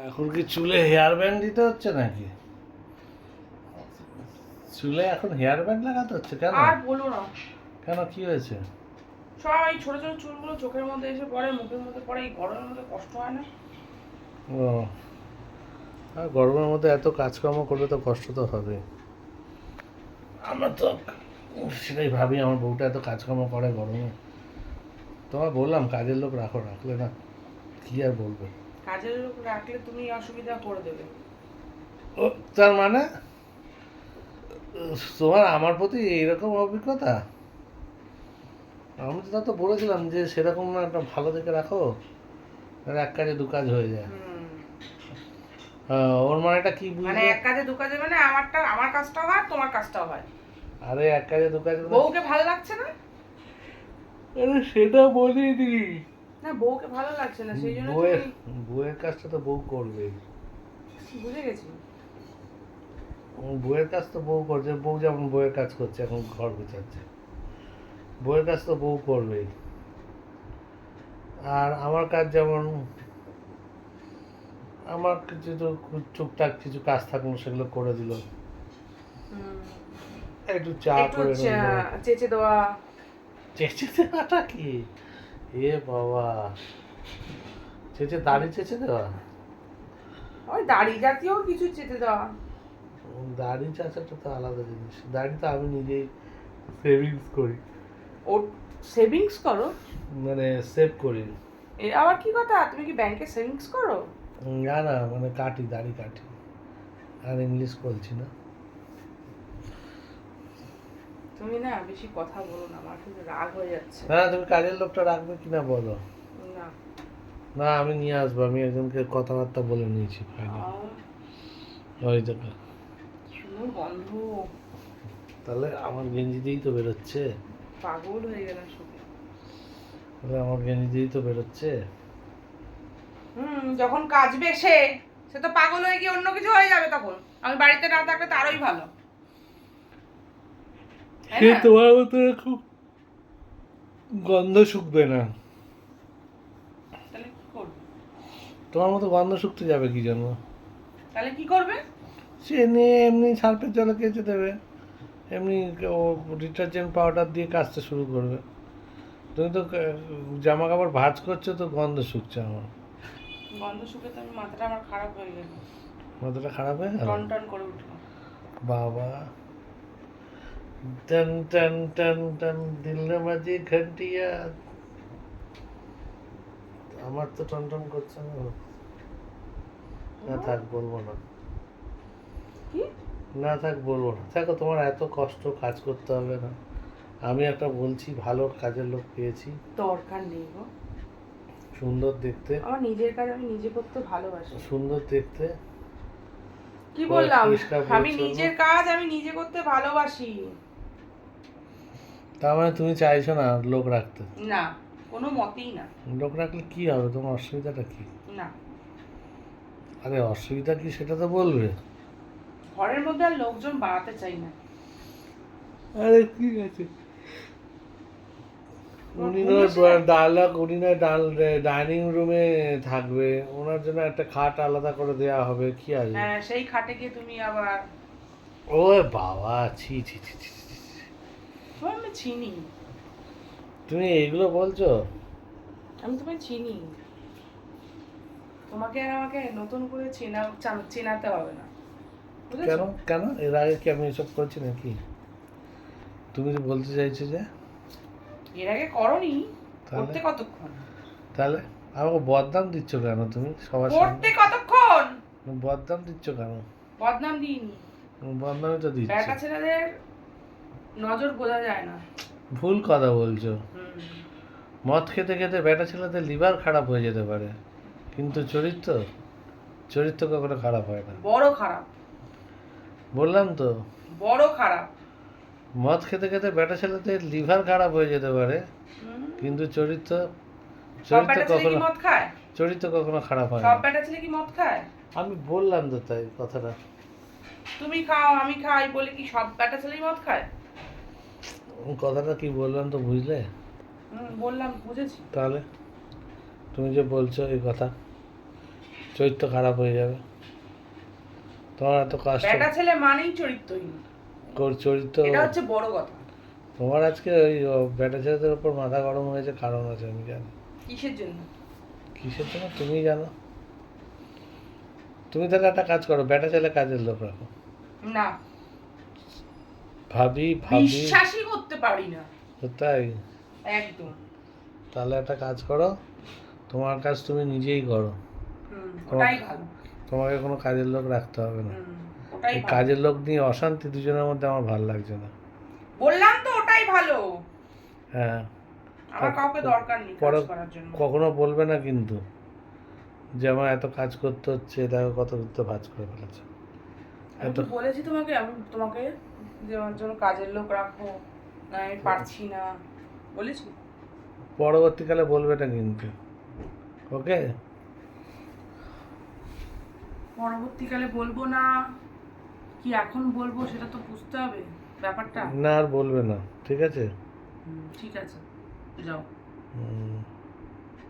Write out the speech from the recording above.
এখন কি চুলে হেয়ার ব্যান্ড দিতে হচ্ছে নাকি? চুলে এখন হেয়ার ব্যান্ড লাগাতে হচ্ছে কেন? আর বলো না। কেন কি হয়েছে? সব এই ছোট ছোট চুলগুলো চোখের মধ্যে এসে পড়ে মুখের মধ্যে পড়ে এই গরমের মধ্যে কষ্ট হয় না? ও। আর গরমের মধ্যে এত কাজকর্ম করলে তো কষ্ট তো হবে। আমার তো সেটাই ভাবি আমার বউটা এত কাজকর্ম করে গরমে। তোমার বললাম কাজের লোক রাখো রাখলে না কি আর বলবে? কাজের লোক রাখলে তুমি অসুবিধা করে দেবে। তার মানে? তোমার আমার প্রতি এইরকম অভিজ্ঞতা? আমি তো তা তো বলেছিলাম যে সেরকম না একটা ভালো দেখে রাখো এক কাজে দু কাজ হয়ে যায়। হ্যাঁ, ওর মানেটা কি মানে এক কাজে দু কাজে মানে আমারটা আমার কাজটাও হয় তোমার কাজটাও হয়। আরে এক কাজে দু কাজ মানে- বউকে ভালো লাগছে না? আরে সেটা বলিনি। না বউকে ভালো লাগছে না সেই জন্য বউয়ের বউয়ের কাজটা তো বউ করবে। বুঝে গেছি। বউয়ের কাজ তো বউ করছে বউ যেমন বউয়ের কাজ করছে এখন ঘর গুছাচ্ছে। বউয়ের কাজ তো বউ করবেই আর আমার কাজ যেমন আমার কিছু তো টুকটাক কিছু কাজ থাকল সেগুলো করে দিল। একটু চা করে চেঁচে দেওয়া। চেঁচে দেওয়াটা কি? এ বাবা। চেঁচে দাড়ি চেঁচে দেওয়া? ওই দাড়ি জাতীয় কিছু চেতে দেওয়া। দাড়ি চাচাটা তো আলাদা জিনিস। দাড়ি তো আমি নিজেই সেভিংস করি। ও সেভিংস করো? মানে সেভ করি। এ আবার কি কথা? তুমি কি ব্যাংকে সেভিংস করো? না না মানে কাটি দাড়ি কাটি। আর ইংলিশ বলছি না। তুমি না বেশি কথা বলো না আমার কিন্তু রাগ হয়ে যাচ্ছে। না তুমি কাজের লোকটা রাখবে কিনা বলো? না। না আমি নিয়ে আসব আমি একজনকে কথাবার্তা বলে নিয়েছি ওই দেখো সুন্দর তাহলে আমার গেঞ্জি দিয়েই তো বেরোচ্ছে। পাগল হয়ে গেলাম শুনে তাহলে আমার গেঞ্জি দিয়েই তো বেরোচ্ছে। হুম যখন কাজবে সে সে তো পাগল হয়ে গিয়ে অন্য কিছু হয়ে যাবে তখন। আমি বাড়িতে না থাকলে তারই ভালো। সে তোমার মতো খুব গন্ধ শুকবে না? তোমার মতো গন্ধ শুকতে যাবে কি জন্য? তাহলে কি করবে? সে নিয়ে এমনি সার্ফের জলে কেচে দেবে। এমনি ও ডিটারজেন্ট পাউডার দিয়ে কাজটা শুরু করবে। তুমি তো জামা কাপড় ভাঁজ করছ তো গন্ধ শুকছে আমার। গন্ধ শুকে তো মাথাটা আমার খারাপ হয়ে গেল। মাথাটা খারাপ হয়ে গেল? টন টন করে উঠল। বাবা। टन टन टन टन दिल ने বাজে ঘন্টিয়া আমার তো টন টন করছে না না থাক বলবো না কি না থাক বলবো না দেখো তোমার এত কষ্ট কাজ করতে হবে না আমি একটা বলছি ভালো কাজের লোক পেয়েছি দরকার নেই গো সুন্দর দেখতে আমার নিজের কাজ আমি নিজে করতে ভালোবাসি সুন্দর দেখতে কি ওরা বললাম পরিষ্কার আমি পরিচ্ছন্ন। নিজের কাজ আমি নিজে করতে ভালোবাসি তার মানে তুমি চাইছো না লোক রাখতে? না কোনো মতেই না। লোক রাখলে কি হবে? তোমার অসুবিধাটা কি? না। আরে অসুবিধা কি সেটা তো বলবে। ঘরের মধ্যে আর লোকজন বাড়াতে চাই না। আরে ঠিক আছে উনি ডায়লগ উনি নয় ডাইনিং রুমে থাকবে। ওনার জন্য একটা খাট আলাদা করে দেওয়া হবে কি আছে হ্যাঁ সেই খাটে গিয়ে তুমি আবার ও বাবা ছি ছি ছি ছি। আমি চিনি তুমি এইগুলো বলছো? আমি তোমায় চিনি। তোমাকে আর আমাকে নতুন করে চেনা চেনাতে হবে না। কেন? কেন? এর আগে কি আমি এসব করছি নাকি? তুমি বলতে চাইছো যে। এর আগে করনি? করতে কতক্ষণ? তাহলে? আমাকে বদনাম দিচ্ছ কেন তুমি সবার করতে কতক্ষণ? বদনাম দিচ্ছ কেন? বদনাম দিইনি। বদনামই তো দিচ্ছ। ব্যাটা ছেলেদের নজর বোঝা যায় না। ভুল কথা বলছো। মদ খেতে খেতে বেটা ছেলেদের লিভার খারাপ হয়ে যেতে পারে। কিন্তু চরিত্র? চরিত্র কখনো খারাপ হয় না। বড় খারাপ। বললাম তো। বড় খারাপ। মদ খেতে খেতে বেটা ছেলেদের লিভার খারাপ হয়ে যেতে পারে। কিন্তু চরিত্র? চরিত্র কখনো মদ খায়? চরিত্র কখনো খারাপ হয় সব না। ব্যাটা ছেলে কি মদ খায়? আমি বললাম তো তাই কথাটা। তুমি খাও আমি খাই বলে কি সব ব্যাটা ছেলেই মদ খায়? কথাটা কি বললাম তো বুঝলে? বললাম বুঝেছি। তাহলে তুমি যে বলছো এই কথা চরিত্র খারাপ হয়ে যাবে। তোমার এত কষ্ট বেটা ছেলে মানেই চরিত্রহীন। চরিত্র এটা হচ্ছে বড় কথা। তোমার আজকে ওই বেটা ছেলেদের উপর মাথা গরম হয়েছে কারণ আছে আমি জানি। কিসের জন্য? কিসের জন্য? তুমি জানো। তুমি তাহলে একটা কাজ করো বেটা ছেলে কাজের লোক রাখো। না। ভাবি ভাবি বিশ্বাসই পারি না। তাই? একদম। তাহলে একটা কাজ করো তোমার কাজ তুমি নিজেই করো। ওটাই ভালো। তোমাকে কোনো কাজের লোক রাখতে হবে না। এই কাজের লোক নিয়ে অশান্তি দুজনের মধ্যে আমার ভালো লাগছে না। বললাম তো ওটাই ভালো। হ্যাঁ। আমার কাউকে দরকার নেই কাজ করার জন্য। কখনো বলবে না কিন্তু যে আমার এত কাজ করতে হচ্ছে দেখো কত তো ভাজ করে ফেলেছে। আমি তো বলেছি তোমাকে আমি তোমাকে যে আমার জন্য কাজের লোক রাখো না আমি পারছি না। বলেছি। পরবর্তীকালে বলবে না কিন্তু। ওকে? পরবর্তীকালে বলব না কি এখন বলব সেটা তো বুঝতে হবে ব্যাপারটা। না আর বলবে না ঠিক আছে? ঠিক আছে যাও। হুম।